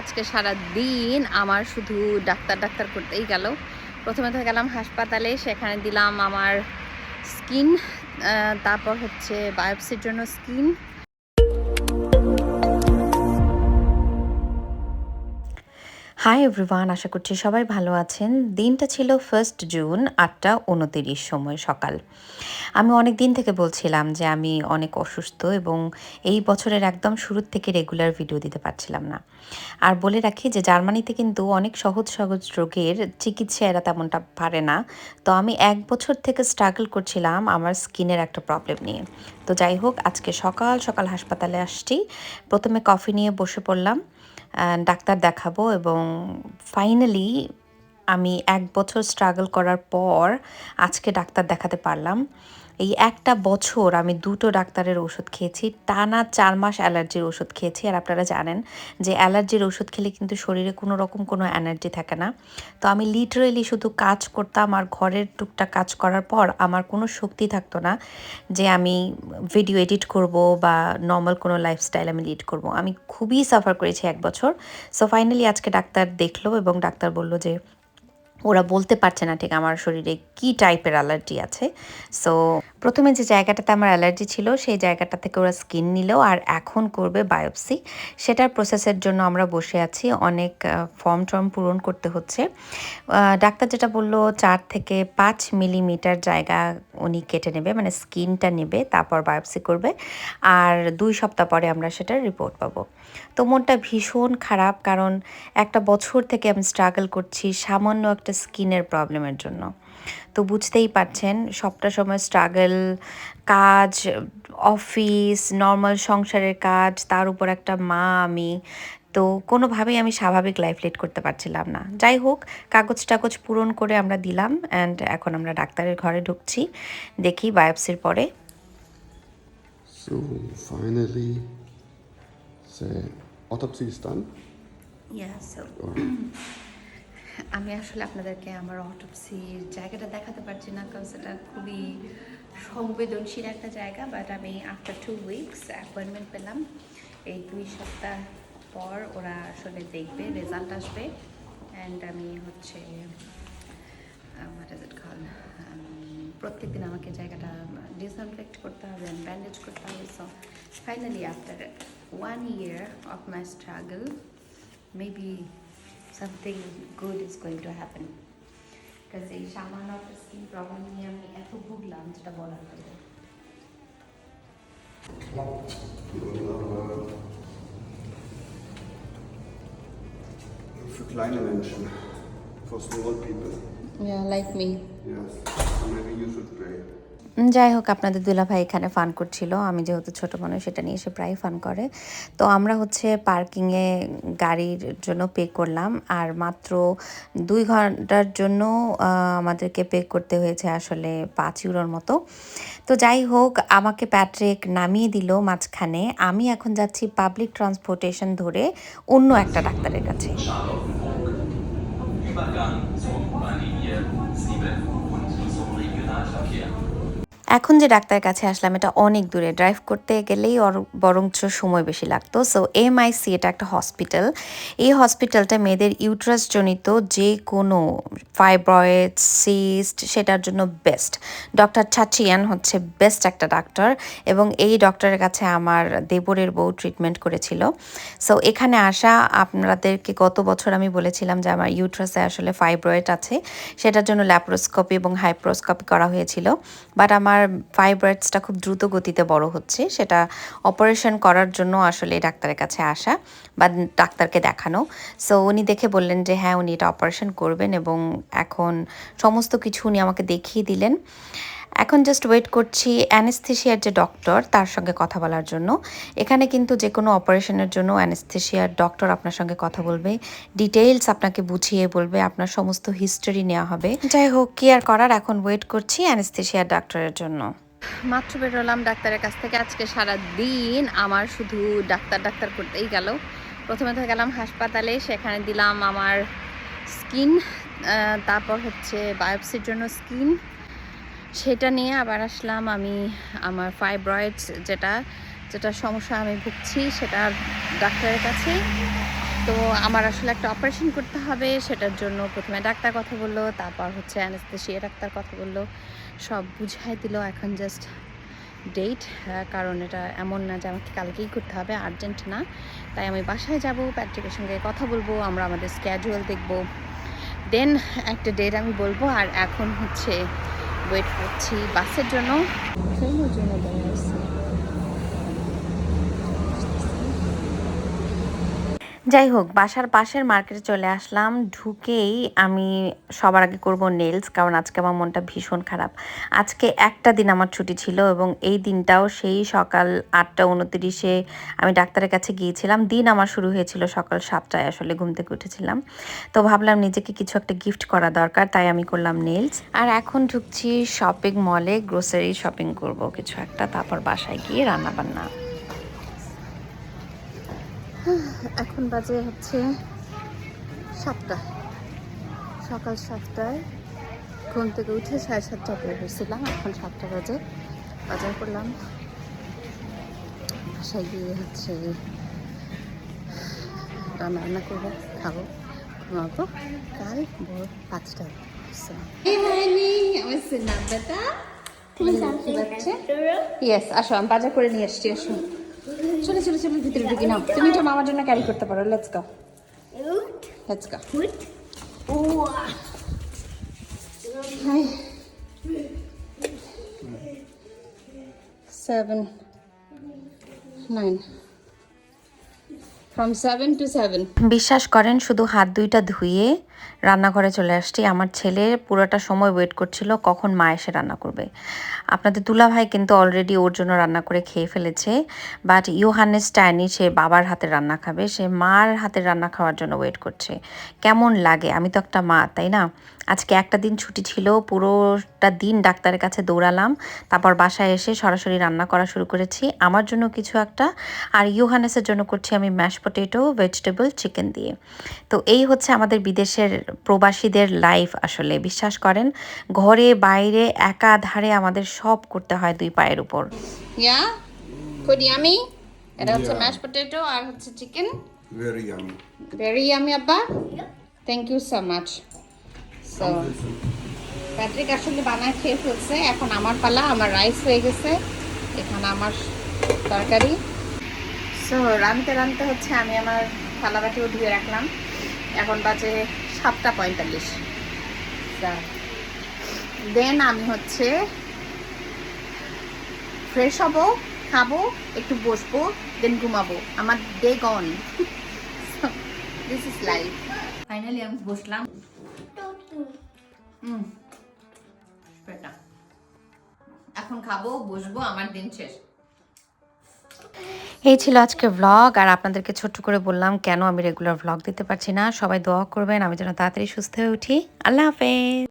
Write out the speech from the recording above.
আজকে সারা দিন আমার শুধু ডাক্তার ডাক্তার করতেই গেল। প্রথমে তো গেলাম হাসপাতালে, সেখানে দিলাম আমার স্কিন তারপর হচ্ছে বায়োপসির জন্য স্কিন। হাই এভরিওয়ান আশা করছি সবাই ভালো আছেন। দিনটা ছিল ফার্স্ট জুন আটটা উনতিরিশ সময় সকাল। আমি অনেক দিন থেকে বলছিলাম যে আমি অনেক অসুস্থ এবং এই বছরের একদম শুরুর থেকে রেগুলার ভিডিও দিতে পারছিলাম না। আর বলে রাখি যে জার্মানিতে কিন্তু অনেক সহজ সহজ রোগের চিকিৎসা এরা তেমনটা পারে না। তো আমি এক বছর থেকে স্ট্রাগল করছিলাম আমার স্কিনের একটা প্রবলেম নিয়ে। তো যাই হোক, আজকে সকাল সকাল হাসপাতালে আসছি। প্রথমে কফি নিয়ে বসে পড়লাম। ডাক্তার দেখাবো এবং ফাইনালি আমি এক বছর স্ট্রাগল করার পর আজকে ডাক্তার দেখাতে পারলাম। এই একটা বছর আমি দুটো ডাক্তারের ওষুধ খেয়েছি, টানা চার মাস অ্যালার্জির ওষুধ খেয়েছি। আর আপনারা জানেন যে অ্যালার্জির ওষুধ খেলে কিন্তু শরীরে কোনো রকম কোনো এনার্জি থাকে না। তো আমি লিটারেলি শুধু কাজ করতাম আর ঘরের টুকটাক কাজ করার পর আমার কোনো শক্তি থাকতো না যে আমি ভিডিও এডিট করব বা নর্মাল কোনো লাইফস্টাইল আমি লিড করব। আমি খুবই সাফার করেছি এক বছর। সো ফাইনালি আজকে ডাক্তার দেখল এবং ডাক্তার বলল যে ওরা বলতে পারছে না ঠিক আমার শরীরে কি টাইপের অ্যালার্জি আছে। সো প্রথমে যে জায়গাটাতে আমার অ্যালার্জি ছিল, সেই জায়গাটা থেকে ওরা স্কিন নিল আর এখন করবে বায়োপসি সেটার প্রসেসের জন্য আমরা বসে আছি, অনেক ফর্ম টর্ম পূরণ করতে হচ্ছে। ডাক্তার যেটা বলল, চার থেকে পাঁচ মিলিমিটার জায়গা উনি কেটে নেবে মানে স্কিনটা নেবে, তারপর বায়োপসি করবে। আর দুই সপ্তাহ পরে আমরা সেটার রিপোর্ট পাবো। তো মনটা ভীষণ খারাপ, কারণ একটা বছর থেকে আমি স্ট্রাগল করছি, সামান্য একটা স্কিনের প্রবলেমের জন্য। তো বুঝতেই পারছেন সবটা সময় স্ট্রাগল কাজ অফিস নর্মাল সংসারের কাজ তার উপর একটা মা আমি তো কোনোভাবেই আমি স্বাভাবিক লাইফ লিড করতে পারছিলাম না। যাই হোক কাগজ টাগজ পূরণ করে আমরা দিলাম অ্যান্ড এখন আমরা ডাক্তারের ঘরে ঢুকছি দেখি বায়োপসির পরে। So finally, the autopsy is done. Or আমি আসলে আপনাদেরকে আমার অটোপসির জায়গাটা দেখাতে পারছি না, কারণ সেটা খুবই সংবেদনশীল একটা জায়গা বাট আমি আফটার টু উইকস অ্যাপয়েন্টমেন্ট পেলাম। এই দুই সপ্তাহ পর ওরা আসলে দেখবে রেজাল্ট আসবে। অ্যান্ড আমি হচ্ছে হোয়াট ইজ ইট কল প্রত্যেক দিন আমাকে জায়গাটা ডিসইনফেক্ট করতে হবে ব্যান্ডেজ করতে হবে। So finally after one year of my struggle maybe something good is going to happen because এই সামান্য একটা স্কিন প্রবলেম নিয়ে আমি এত ভুগলাম যেটা বলার বাইরে für kleine Menschen, for small people. yeah like me Yes, so maybe you should pray. যাই হোক, আপনাদের দুলাভাই এখানে ফান করছিল। আমি যেহেতু ছোট মানুষ, সেটা নিয়ে সে প্রায় ফান করে। তো আমরা হচ্ছে পার্কিংয়ে গাড়ির জন্য পে করলাম। আর মাত্র দুই ঘণ্টার জন্য আমাদেরকে পে করতে হয়েছে আসলে পাঁচ ইউরোর মতো। তো যাই হোক, আমাকে প্যাট্রিক নামিয়ে দিল মাঝখানে। আমি এখন যাচ্ছি পাবলিক ট্রান্সপোর্টেশন ধরে অন্য একটা ডাক্তারের কাছে। এখন যে ডাক্তারের কাছে আসলাম, এটা অনেক দূরে। ড্রাইভ করতে গেলেই বরঞ্চ সময় বেশি লাগতো। সো এমআইসি এটা একটা হসপিটাল এই হসপিটালটা মেয়েদের ইউট্রাস জনিত যে কোনো ফাইব্রয়েড সিস্ট সেটার জন্য বেস্ট ডক্টর ছাচিয়ান হচ্ছে বেস্ট একটা ডাক্তার এবং এই ডক্টরের কাছে আমার দেবরের বউ ট্রিটমেন্ট করেছিল। সো এখানে আসা, আপনাদেরকে গত বছর আমি বলেছিলাম যে আমার ইউট্রাসে আসলে ফাইব্রয়েড আছে। সেটার জন্য ল্যাপ্রোস্কোপি এবং হাইপ্রোস্কোপি করা হয়েছিল। বাট আমার ফাইব্রয়েডসটা খুব দ্রুত গতিতে বড় হচ্ছে। সেটা অপারেশন করার জন্য আসলে ডাক্তারের কাছে আসা বা ডাক্তারকে দেখানো। সো উনি দেখে বললেন যে হ্যাঁ উনি এটা অপারেশন করবেন এবং এখন সমস্ত কিছু উনি আমাকে দেখিয়ে দিলেন। এখন জাস্ট ওয়েট করছি অ্যানেস্থেশিয়ার যে ডক্টর তার সঙ্গে কথা বলার জন্য। এখানে কিন্তু যে কোনো অপারেশনের জন্য অ্যানেস্থেশিয়ার ডক্টর আপনার সঙ্গে কথা বলবে ডিটেইলস আপনাকে বুঝিয়ে বলবে, আপনার সমস্ত হিস্টোরি নেওয়া হবে। যাই হোক, কি আর করার, এখন ওয়েট করছি অ্যানেস্থেশিয়ার ডক্টরের জন্য। মাত্র বেরোলাম ডাক্তারের কাছ থেকে। আজকে সারা দিন আমার শুধু ডাক্তার ডাক্তার করতেই গেল। প্রথমে তো গেলাম হাসপাতালে, সেখানে দিলাম আমার স্কিন তারপর হচ্ছে বায়োপসির জন্য স্কিন সেটা নিয়ে আবার আসলাম আমি আমার ফাইব্রয়েডস যেটা যেটা সমস্যা আমি ভুগছি সেটা ডাক্তারের কাছে। তো আমার আসলে একটা অপারেশন করতে হবে, সেটার জন্য প্রথমে ডাক্তার কথা বলল, তারপর হচ্ছে অ্যানেস্থেশিয়া ডাক্তার কথা বলল। সব বুঝাই দিল এখন জাস্ট ডেট কারণ এটা এমন না যে আমাকে কালকেই করতে হবে আর্জেন্ট না। তাই আমি বাসায় যাব, প্যাট্রিকের সঙ্গে কথা বলব, আমরা আমাদের স্ক্যাজুয়াল দেখব। দেন একটা ডেট আমি বলব, আর এখন হচ্ছে ওয়েট করছি বাসের জন্য। ট্রেনের জন্য দাঁড়িয়ে যাই হোক বাসার পাশের মার্কেটে চলে আসলাম। ঢুকেই আমি সবার আগে করব নেলস কারণ আজকে আমার মনটা ভীষণ খারাপ। আজকে একটা দিন আমার ছুটি ছিল এবং এই দিনটাও সেই সকাল আটটা উনতিরিশে আমি ডাক্তারের কাছে গিয়েছিলাম। দিন আমার শুরু হয়েছিল সকাল সাতটায়, আসলে ঘুম থেকে উঠেছিলাম। তো ভাবলাম নিজেকে কিছু একটা গিফট করা দরকার, তাই আমি করলাম নেলস আর এখন ঢুকছি শপিং মলে গ্রোসারি শপিং করব কিছু একটা, তারপর বাসায় গিয়ে রান্না বান্না এখন বাজে হচ্ছে সাতটা। সকাল সাতটায় ঘুম থেকে উঠে সাড়ে সাতটা বের হয়েছিলাম এখন সাতটা বাজে। বাজার করলাম। বাসায় গিয়ে হচ্ছে রান্না বান্না করব খাব ঘুমাবো। কাল ভোর পাঁচটায় আসো আমি বাজার করে নিয়ে এসছি আসো। চলো চলো চলো ভিতরে ঢুকি নাও। তুমি এটা মামার জন্য ক্যারি করতে পারো। Let's go let's go hi seven nine from seven to seven বিশ্বাস করেন, শুধু হাত দুইটা ধুয়ে রান্নাঘরে চলে আসছি। আমার ছেলে পুরোটা সময় ওয়েট করছিল, কখন মা এসে রান্না করবে। আপনাদের দুলা ভাই কিন্তু অলরেডি ওর জন্য রান্না করে খেয়ে ফেলেছে বাট ইউহানেস টাইনি সে বাবার হাতের রান্না খাবে। সে মার হাতের রান্না খাওয়ার জন্য ওয়েট করছে। কেমন লাগে? আমি তো একটা মা, তাই না? আজকে একটা দিন ছুটি ছিল পুরোটা দিন ডাক্তারের কাছে দৌড়ালাম তারপর বাসায় এসে সরাসরি রান্না করা শুরু করেছি। আমার জন্য কিছু একটা আর ইউহানেসের জন্য করছি আমি ম্যাশ পটেটো ভেজিটেবল চিকেন দিয়ে। তো এই হচ্ছে আমাদের বিদেশের প্রবাসীদের লাইফ আসলে বিশ্বাস করেন? ঘরে বাইরে একাধারে আমাদের সব করতে হয় দুই পায়ের উপর। ইয়া? খুব ইয়ামি এটা হচ্ছে ম্যাশ পটেটো আর হচ্ছে chicken Very yummy. Very yummy আব্বা? Thank you so much so Patrick আসলে বানায় খেয়ে ফেলছে। এখন আমার পালা, আমার রাইস হয়ে গেছে। এখানে আমার তরকারি। সো রানতে রানতে হচ্ছে আমি আমার থালা বাটিও ধুয়ে রাখলাম। এখন বাজে সাতটা পঁয়তাল্লিশ। দেন আমি হচ্ছে ফ্রেশ হব, খাব, একটু বসবো দেন ঘুমাবো। আমার day gone this is life finally আমি বসলাম। এখন খাব, বসবো, আমার দিন শেষ। এই ছিল আজকে ভ্লগ আর আপনাদেরকে ছোট্ট করে বললাম, কেন আমি রেগুলার ভ্লগ দিতে পারছি না? সবাই দোয়া করবেন, আমি যেন তাড়াতাড়ি সুস্থ হয়ে উঠি। আল্লাহ হাফেজ।